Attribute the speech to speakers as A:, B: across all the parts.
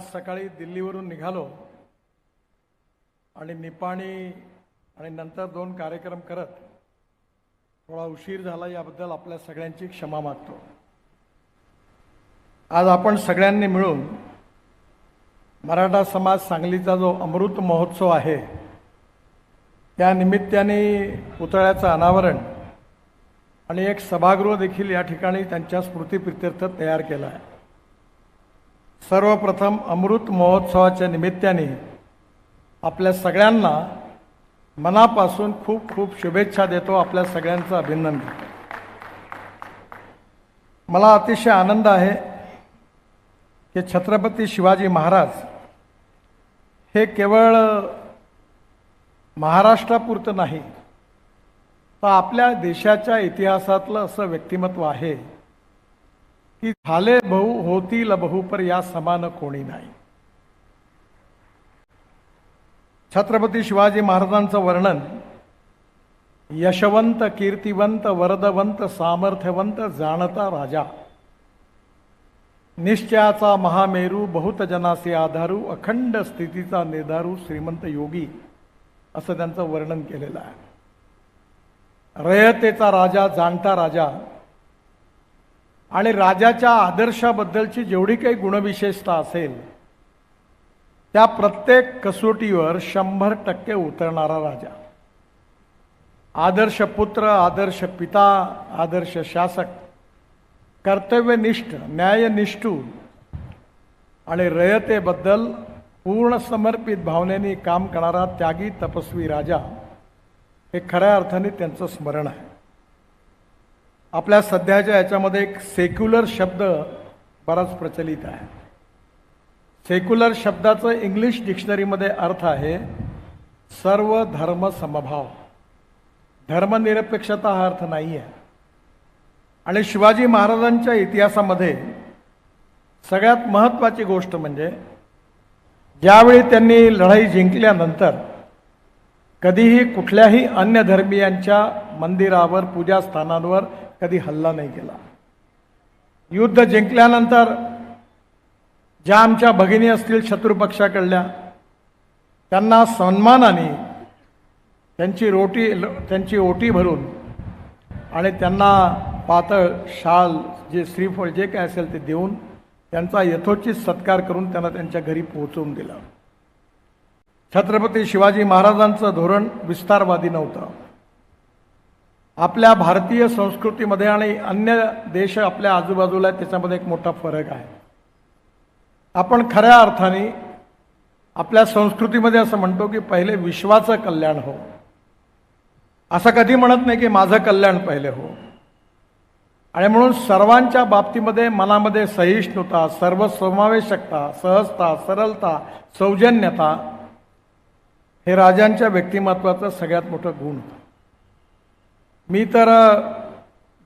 A: आज सकाळी दिल्लीवरून निघालो आणि निपाणी आणि नंतर दोन कार्यक्रम करत थोडा उशीर झाला याबद्दल आपल्या सगळ्यांची क्षमा मागतो. आज आपण सगळ्यांनी मिळून मराठा समाज सांगलीचा जो अमृत महोत्सव आहे त्या निमित्ताने पुतळ्याचं अनावरण आणि एक सभागृह देखील या ठिकाणी त्यांच्या स्मृतीप्रित्यर्थ तयार केला आहे. सर्वप्रथम अमृत महोत्सवाच्या निमित्ताने आपल्या सगळ्यांना मनापासून खूप खूप शुभेच्छा देतो आपल्या सगळ्यांचं अभिनंदन मला अतिशय आनंद आहे की छत्रपती शिवाजी महाराज हे केवळ महाराष्ट्रापुरतं नाही तर आपल्या देशाच्या इतिहासातलं असं व्यक्तिमत्व आहे. की झाले बहु होतील बहुपर या समान कोणी नाही. छत्रपती शिवाजी महाराजांचं वर्णन यशवंत कीर्तिवंत वरदवंत सामर्थ्यवंत जाणता राजा. निश्चयाचा महामेरू बहुतजनासे आधारू अखंड स्थितीचा निर्धारू श्रीमंत योगी असं त्यांचं वर्णन केलेलं आहे. रयतेचा राजा जाणता राजा आणि राजाच्या आदर्शाबद्दलची जेवढी काही गुणविशेषता असेल त्या प्रत्येक कसोटीवर शंभर टक्के उतरणारा राजा. आदर्श पुत्र आदर्श पिता आदर्श शासक कर्तव्यनिष्ठ न्यायनिष्ठू आणि रयतेबद्दल पूर्ण समर्पित भावनेने काम करणारा त्यागी तपस्वी राजा हे खऱ्या अर्थाने त्यांचं स्मरण आहे. आपल्या सध्याच्या याच्यामध्ये एक सेक्युलर शब्द बराच प्रचलित आहे. सेक्युलर शब्दाचं इंग्लिश डिक्शनरीमध्ये अर्थ आहे सर्व धर्म समभाव. धर्मनिरपेक्षता हा अर्थ नाही आहे आणि शिवाजी महाराजांच्या इतिहासामध्ये सगळ्यात महत्त्वाची गोष्ट म्हणजे ज्यावेळी त्यांनी लढाई जिंकल्यानंतर कधीही कुठल्याही अन्य धर्मियांच्या मंदिरावर पूजास्थानांवर कधी हल्ला नाही केला. युद्ध जिंकल्यानंतर ज्या आमच्या भगिनी असतील शत्रुपक्षाकडल्या त्यांना सन्मानाने त्यांची रोटी त्यांची ओटी भरून आणि त्यांना पातळ शाल जे श्रीफळ जे काय असेल ते देऊन त्यांचा यथोचित सत्कार करून त्यांना त्यांच्या घरी पोहोचवून दिला. छत्रपती शिवाजी महाराजांचं धोरण विस्तारवादी नव्हतं. आपल्या भारतीय संस्कृतीमध्ये आणि अन्य देश आपल्या आजूबाजूला आहेत त्याच्यामध्ये एक मोठा फरक आहे. आपण खऱ्या अर्थाने आपल्या संस्कृतीमध्ये असं म्हणतो की पहिले विश्वाचं कल्याण हो. असं कधी म्हणत नाही की माझं कल्याण पहिले हो. आणि म्हणून सर्वांच्या बाबतीमध्ये मनामध्ये सहिष्णुता सर्वसमावेशकता सहजता सरलता सौजन्यता हे राजांच्या व्यक्तिमत्वाचं सगळ्यात मोठं गुण होतं. मी तर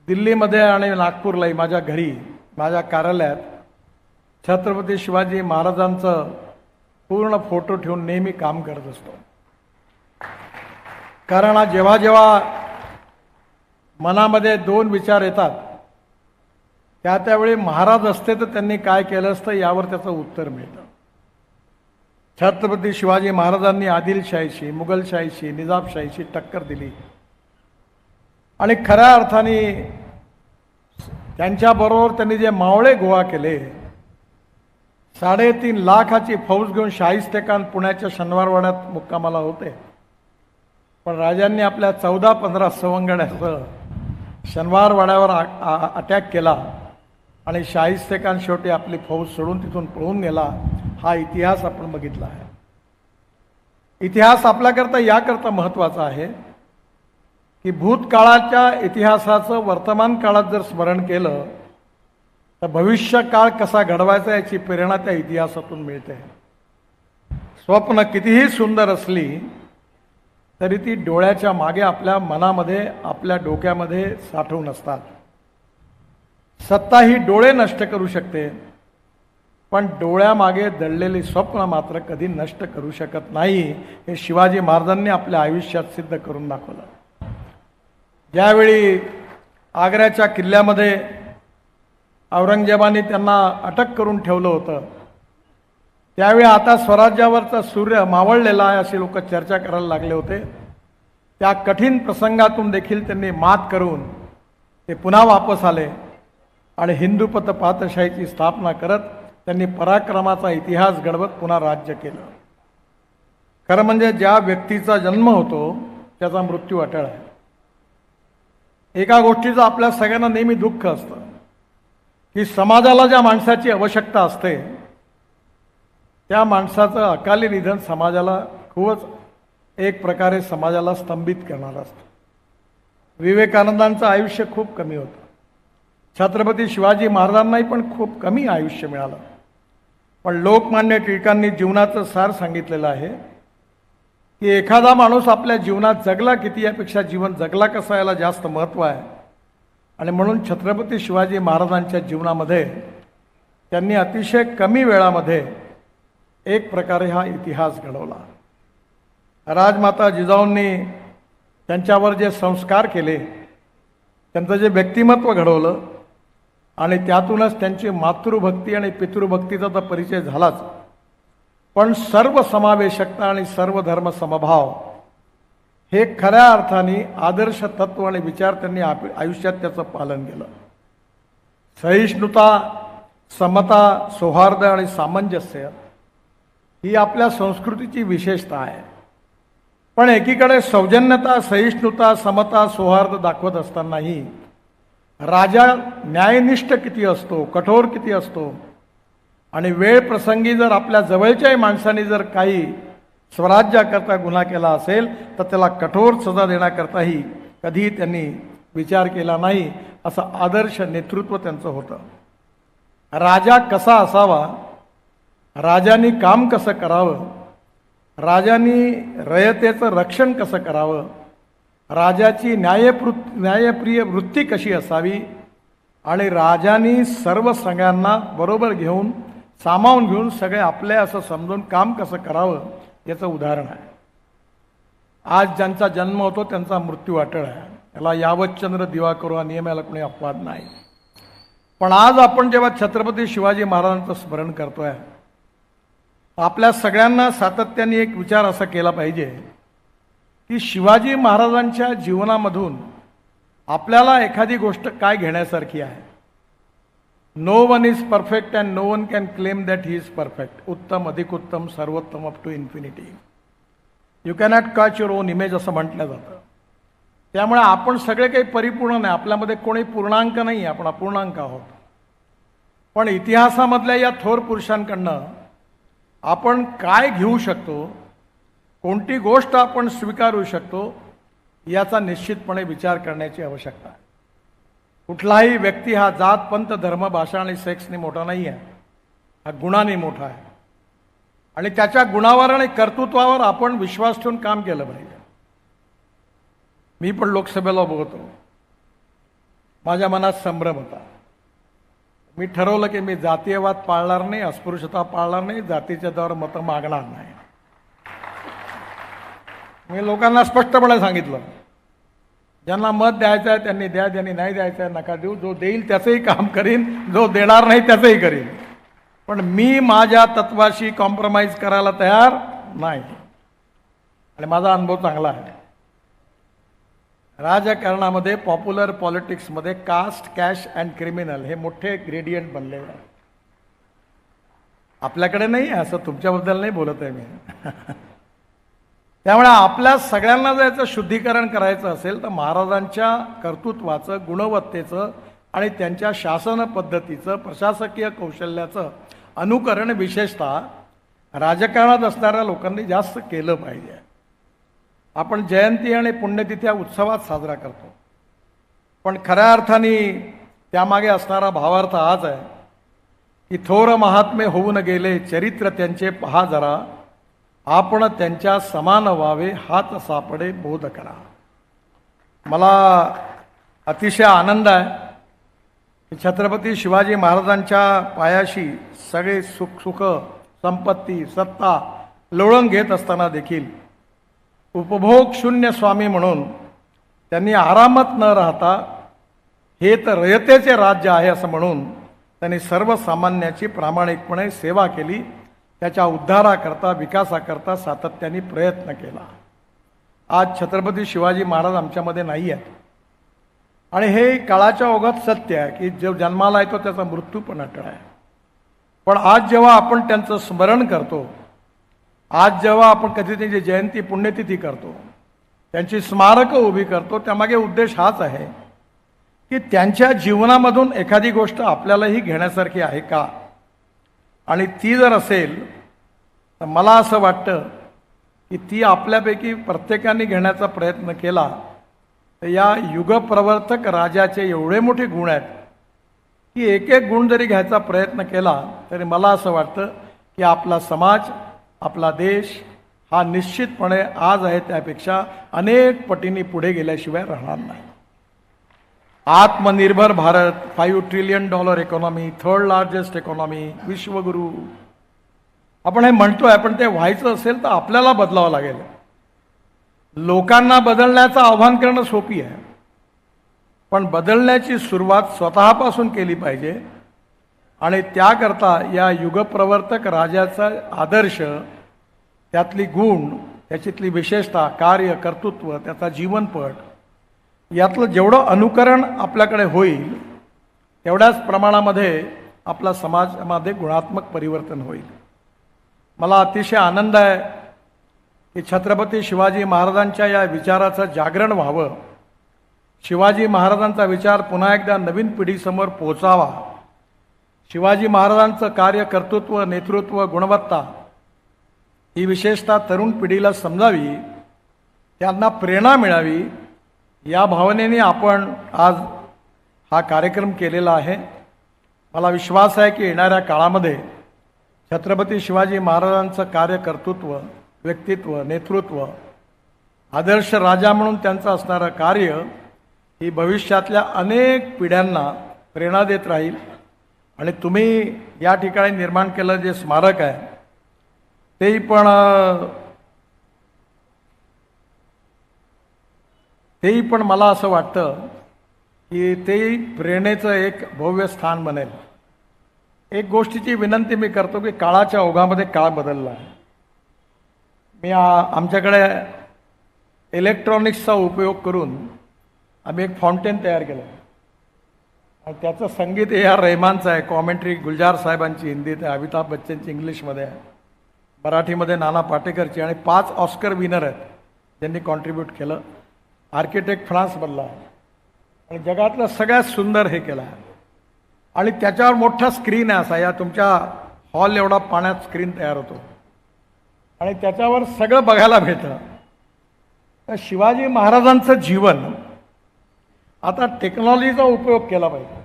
A: दिल्लीमध्ये आणि नागपूरलाही माझ्या घरी माझ्या कार्यालयात छत्रपती शिवाजी महाराजांचं पूर्ण फोटो ठेवून नेहमी काम करत असतो. कारण जेव्हा जेव्हा मनामध्ये दोन विचार येतात त्या त्यावेळी महाराज असते तर त्यांनी काय केलं असतं यावर त्याचं उत्तर मिळतं. छत्रपती शिवाजी महाराजांनी आदिलशाहीशी मुघलशाहीशी निजामशाहीशी टक्कर दिली. आणि खऱ्या अर्थाने त्यांच्याबरोबर त्यांनी जे मावळे गोळा केले साडेतीन लाखाची फौज घेऊन शाहिस्तेखान पुण्याच्या शनिवारवाड्यात मुक्कामाला होते. पण राजांनी आपल्या चौदा पंधरा सवंगड्यासह शनिवारवाड्यावर अटॅक केला आणि शाहिस्तेखान शेवटी आपली फौज सोडून तिथून पळून गेला हा इतिहास आपण बघितला आहे. इतिहास आपल्याकरता याकरता महत्त्वाचा आहे. की भूतकाळाच्या इतिहासाचं वर्तमान काळात जर स्मरण केलं तर भविष्यकाळ कसा घडवायचा याची प्रेरणा त्या इतिहासातून मिळते. स्वप्न कितीही सुंदर असली तरी ती डोळ्याच्या मागे आपल्या मनामध्ये आपल्या डोक्यामध्ये साठवून असतात सत्ता ही डोळे नष्ट करू शकते पण डोळ्यामागे दडलेली स्वप्न मात्र कधी नष्ट करू शकत नाही हे शिवाजी महाराजांनी आपल्या आयुष्यात सिद्ध करून दाखवलं. ज्यावेळी आग्र्याच्या किल्ल्यामध्ये औरंगजेबाने त्यांना अटक करून ठेवलं होतं त्यावेळी आता स्वराज्यावरचा सूर्य मावळलेला आहे असे लोक चर्चा करायला लागले होते. त्या कठीण प्रसंगातून देखील त्यांनी मात करून ते पुन्हा वापस आले आणि हिंदूपत पातशाहीची स्थापना करत त्यांनी पराक्रमाचा इतिहास घडवत पुन्हा राज्य केलं. खरं म्हणजे ज्या व्यक्तीचा जन्म होतो त्याचा मृत्यू अटळ आहे. एका गोष्टीचं आपल्या सगळ्यांना नेहमी दुःख असतं. की समाजाला ज्या माणसाची आवश्यकता असते त्या माणसाचं अकाली निधन समाजाला खूपच एक प्रकारे समाजाला स्तंभित करणारं असतं. विवेकानंदांचं आयुष्य खूप कमी होतं. छत्रपती शिवाजी महाराजांनाही पण खूप कमी आयुष्य मिळालं. पण लोकमान्य टिळकांनी जीवनाचं सार सांगितलेलं आहे की एखादा माणूस आपल्या जीवनात जगला किती यापेक्षा जीवन जगला कसा याला जास्त महत्त्व आहे? आणि म्हणून छत्रपती शिवाजी महाराजांच्या जीवनामध्ये त्यांनी अतिशय कमी वेळामध्ये एक प्रकारे हा इतिहास घडवला. राजमाता जिजाऊंनी त्यांच्यावर जे संस्कार केले त्यांचं जे व्यक्तिमत्व घडवलं आणि त्यातूनच त्यांची मातृभक्ती आणि पितृभक्तीचा तर परिचय झालाच. पण सर्व समावेशकता आणि सर्व धर्म समभाव हे खऱ्या अर्थाने आदर्श तत्व आणि विचार त्यांनी आप- आयुष्यात त्याचं पालन केलं. सहिष्णुता समता सौहार्द आणि सामंजस्य ही आपल्या संस्कृतीची विशेषता आहे. पण एकीकडे सौजन्यता सहिष्णुता समता सौहार्द दाखवत असतानाही राजा न्यायनिष्ठ किती असतो कठोर किती असतो आणि वेळ प्रसंगी जर आपल्या जवळच्याही माणसाने जर काही स्वराज्याकरता गुन्हा केला असेल तर त्याला कठोर सजा देण्याकरताही कधीही त्यांनी विचार केला नाही असं आदर्श नेतृत्व त्यांचं होतं. राजा कसा असावा राजांनी काम कसं करावं राजांनी रयतेचं रक्षण कसं करावं राजाची न्यायपृ न्यायप्रिय वृत्ती कशी असावी आणि राजांनी सर्व सगळ्यांना बरोबर घेऊन सामावून घेऊन सगळे आपले असं समजून काम कसं करावं याचं उदाहरण आहे. आज ज्यांचा जन्म होतो त्यांचा मृत्यू अटळ आहे याला यावतचंद्र दिवाकरू हा नियमाला कोणी अपवाद नाही. पण आज आपण जेव्हा छत्रपती शिवाजी महाराजांचं स्मरण करतोय आपल्या सगळ्यांना सातत्याने एक विचार असा केला पाहिजे की शिवाजी महाराजांच्या जीवनामधून आपल्याला एखादी गोष्ट काय घेण्यासारखी आहे? No one is perfect and no one can claim that he is perfect उत्तम अधिक उत्तम सर्वोत्तम up to infinity you cannot catch your own image असं म्हटलं जातं. त्यामुळे आपण सगळे काही परिपूर्ण नाही. आपल्यामध्ये कोणी पूर्णांक नाही आहे, आपण अपूर्णांक आहोत. पण इतिहासामधल्या या थोर पुरुषांकडनं आपण काय घेऊ शकतो? कोणती गोष्ट आपण स्वीकारू शकतो? याचा निश्चितपणे विचार करण्याची आवश्यकता आहे. कुठलाही व्यक्ती हा जात पंथ धर्म भाषा आणि सेक्सने मोठा नाही आहे हा गुणाने मोठा आहे. आणि त्याच्या गुणावर आणि कर्तृत्वावर आपण विश्वास ठेवून काम केलं पाहिजे. मी पण लोकसभेला बघतो. माझ्या मनात संभ्रम होता. मी ठरवलं की मी जातीयवाद पाळणार नाही अस्पृश्यता पाळणार नाही जातीच्या दर मतं मागणार नाही. मी लोकांना स्पष्टपणे सांगितलं. ज्यांना मत द्यायचं आहे त्यांनी द्या ज्यांनी नाही द्यायचं आहे नका देऊ. जो देईल त्याचंही काम करीन जो देणार नाही त्याचंही करीन. पण मी माझ्या तत्वाशी कॉम्प्रोमाइज करायला तयार नाही. आणि माझा अनुभव चांगला आहे. राजकारणामध्ये पॉप्युलर पॉलिटिक्समध्ये कास्ट कॅश अँड क्रिमिनल हे मोठे ग्रेडियंट बनलेले आपल्याकडे नाही असं तुमच्याबद्दल नाही बोलत आहे मी. त्यामुळे आपल्या सगळ्यांना जर याचं शुद्धीकरण करायचं असेल तर महाराजांच्या कर्तृत्वाचं गुणवत्तेचं आणि त्यांच्या शासन पद्धतीचं प्रशासकीय कौशल्याचं अनुकरण विशेषतः राजकारणात असणाऱ्या लोकांनी जास्त केलं पाहिजे. आपण जयंती आणि पुण्यतिथ्या उत्सवात साजरा करतो. पण खऱ्या अर्थाने त्यामागे असणारा भावार्थ हाच आहे की थोर महात्मे होऊन गेले चरित्र त्यांचे पहा जरा. आपण त्यांच्या समान व्हावे हात सापडे बोध करा. मला अतिशय आनंद आहे की छत्रपती शिवाजी महाराजांच्या पायाशी सगळे सुख सुख संपत्ती सत्ता लोळण घेत असताना देखील उपभोग शून्य स्वामी म्हणून त्यांनी आरामात न राहता हे तर रयतेचे राज्य आहे असं म्हणून त्यांनी सर्वसामान्याची प्रामाणिकपणे सेवा केली. त्याच्या उद्धाराकरता विकासाकरता सातत्याने प्रयत्न केला. आज छत्रपती शिवाजी महाराज आमच्यामध्ये नाही आहेत. आणि हे काळाच्या ओघात सत्य आहे की जो जन्माला येतो त्याचा मृत्यू पण अटळ आहे. पण आज जेव्हा आपण त्यांचं स्मरण करतो आज जेव्हा आपण कधी त्यांची जयंती पुण्यतिथी करतो त्यांची स्मारकं उभी करतो त्यामागे उद्देश हाच आहे की त्यांच्या जीवनामधून एखादी गोष्ट आपल्यालाही घेण्यासारखी आहे का? आणि ती जर असेल तर मला असं वाटतं की ती आपल्यापैकी प्रत्येकाने घेण्याचा प्रयत्न केला तर या युगप्रवर्तक राजाचे एवढे मोठे गुण आहेत की एक एक गुण जरी घ्यायचा प्रयत्न केला तरी मला असं वाटतं की आपला समाज आपला देश हा निश्चितपणे आज आहे त्यापेक्षा अनेक पटींनी पुढे गेल्याशिवाय राहणार नाही. Aatmanirbhar Bharat five trillion dollar economy third largest economy विश्वगुरू. आपण हे म्हणतोय पण ते व्हायचं असेल तर आपल्याला बदलावं लागेल. लोकांना बदलण्याचं आव्हान करणं सोपी आहे. पण बदलण्याची सुरुवात स्वतःपासून केली पाहिजे. आणि त्याकरता या युगप्रवर्तक राजाचा आदर्श त्यातली गुण त्याच्यातली विशेषता कार्य कर्तृत्व त्याचा जीवनपट यातलं जेवढं अनुकरण आपल्याकडे होईल तेवढ्याच प्रमाणामध्ये आपला समाजामध्ये गुणात्मक परिवर्तन होईल. मला अतिशय आनंद आहे की छत्रपती शिवाजी महाराजांच्या या विचाराचं जागरण व्हावं शिवाजी महाराजांचा विचार पुन्हा एकदा नवीन पिढीसमोर पोचावा शिवाजी महाराजांचं कार्य कर्तृत्व नेतृत्व गुणवत्ता ही विशेषतः तरुण पिढीला समजावी त्यांना प्रेरणा मिळावी या भावनेने आपण आज हा कार्यक्रम केलेला आहे. मला विश्वास आहे की येणाऱ्या काळामध्ये छत्रपती शिवाजी महाराजांचं कार्य कर्तृत्व व्यक्तित्व नेतृत्व आदर्श राजा म्हणून त्यांचं असणारं कार्य ही भविष्यातल्या अनेक पिढ्यांना प्रेरणा देत राहील. आणि तुम्ही या ठिकाणी निर्माण केलं जे स्मारक आहे तेही पण तेही पण मला असं वाटतं की तेही प्रेरणेचं एक भव्य स्थान बनेल. एक गोष्टीची विनंती मी करतो की काळाच्या ओघामध्ये काळ बदलला. आहे मी आमच्याकडे इलेक्ट्रॉनिक्सचा उपयोग करून आम्ही एक फाउंटेन तयार केलं. आणि त्याचं संगीत ए आर रहमानचं आहे कॉमेंट्री गुलजार साहेबांची हिंदीत आहे अमिताभ बच्चनची इंग्लिशमध्ये आहे मराठीमध्ये नाना पाटेकरची आणि पाच ऑस्कर विनर आहेत ज्यांनी कॉन्ट्रीब्यूट केलं. आर्किटेक्ट फ्रान्स बनला. आणि जगातलं सगळ्यात सुंदर हे केला. आणि त्याच्यावर मोठा स्क्रीन आहे असा. या तुमच्या हॉल एवढा पाण्यात स्क्रीन तयार होतो. आणि त्याच्यावर सगळं बघायला भेटतं तर शिवाजी महाराजांचं जीवन आता टेक्नॉलॉजीचा उपयोग केला पाहिजे.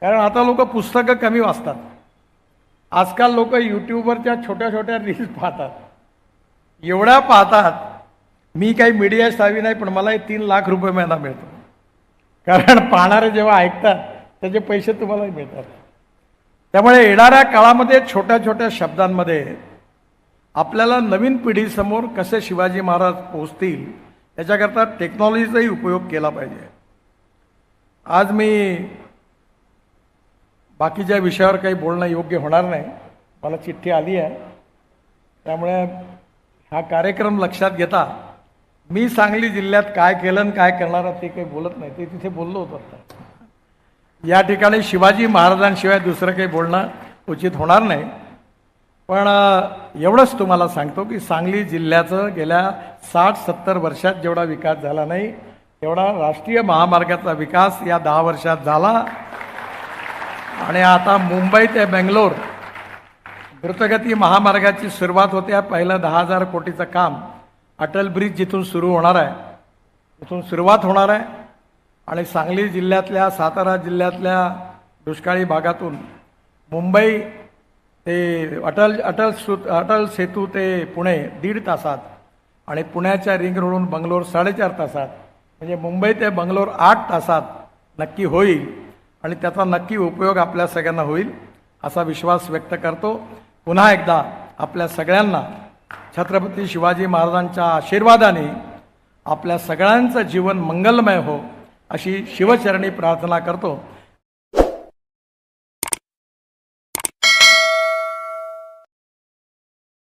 A: कारण आता लोक पुस्तकं कमी वाचतात. आजकाल लोक यूट्यूबवरच्या छोट्या छोट्या रील्स पाहतात. एवढ्या पाहतात मी काही मीडिया सावी नाही पण मला हे तीन लाख रुपये महिना मिळतो. कारण पाहणारे जेव्हा ऐकतात त्याचे पैसे तुम्हालाही मिळतात. त्यामुळे येणाऱ्या काळामध्ये छोट्या छोट्या शब्दांमध्ये आपल्याला नवीन पिढीसमोर कसे शिवाजी महाराज पोचतील याच्याकरता टेक्नॉलॉजीचाही उपयोग केला पाहिजे. आज मी बाकीच्या विषयावर काही बोलणं योग्य होणार नाही. मला चिठ्ठी आली आहे. त्यामुळे हा कार्यक्रम लक्षात घेता मी सांगली जिल्ह्यात काय केलं आणि काय करणार ते काही बोलत नाही. ते तिथे बोललो होतो आता. या ठिकाणी शिवाजी महाराजांशिवाय दुसरं काही बोलणं उचित होणार नाही. पण एवढंच तुम्हाला सांगतो की सांगली जिल्ह्याचं गेल्या साठ सत्तर वर्षात जेवढा विकास झाला नाही तेवढा राष्ट्रीय महामार्गाचा विकास या दहा वर्षात झाला. आणि आता मुंबई ते बेंगलोर द्रुतगती महामार्गाची सुरुवात होते. पहिलं दहा हजार कोटीचं काम अटल ब्रिज जिथून सुरू होणार आहे तिथून सुरुवात होणार आहे. आणि सांगली जिल्ह्यातल्या सातारा जिल्ह्यातल्या दुष्काळी भागातून मुंबई ते अटल अटल सु अटल सेतू ते पुणे दीड तासात आणि पुण्याच्या रिंग रोडून बंगलोर साडेचार तासात म्हणजे मुंबई ते बंगलोर आठ तासात नक्की होईल आणि त्याचा नक्की उपयोग आपल्या सगळ्यांना होईल असा विश्वास व्यक्त करतो. पुन्हा एकदा आपल्या सगळ्यांना छत्रपती शिवाजी महाराजांच्या आशीर्वादाने आपल्या सगळ्यांचं जीवन मंगलमय हो अशी शिवचरणी प्रार्थना करतो.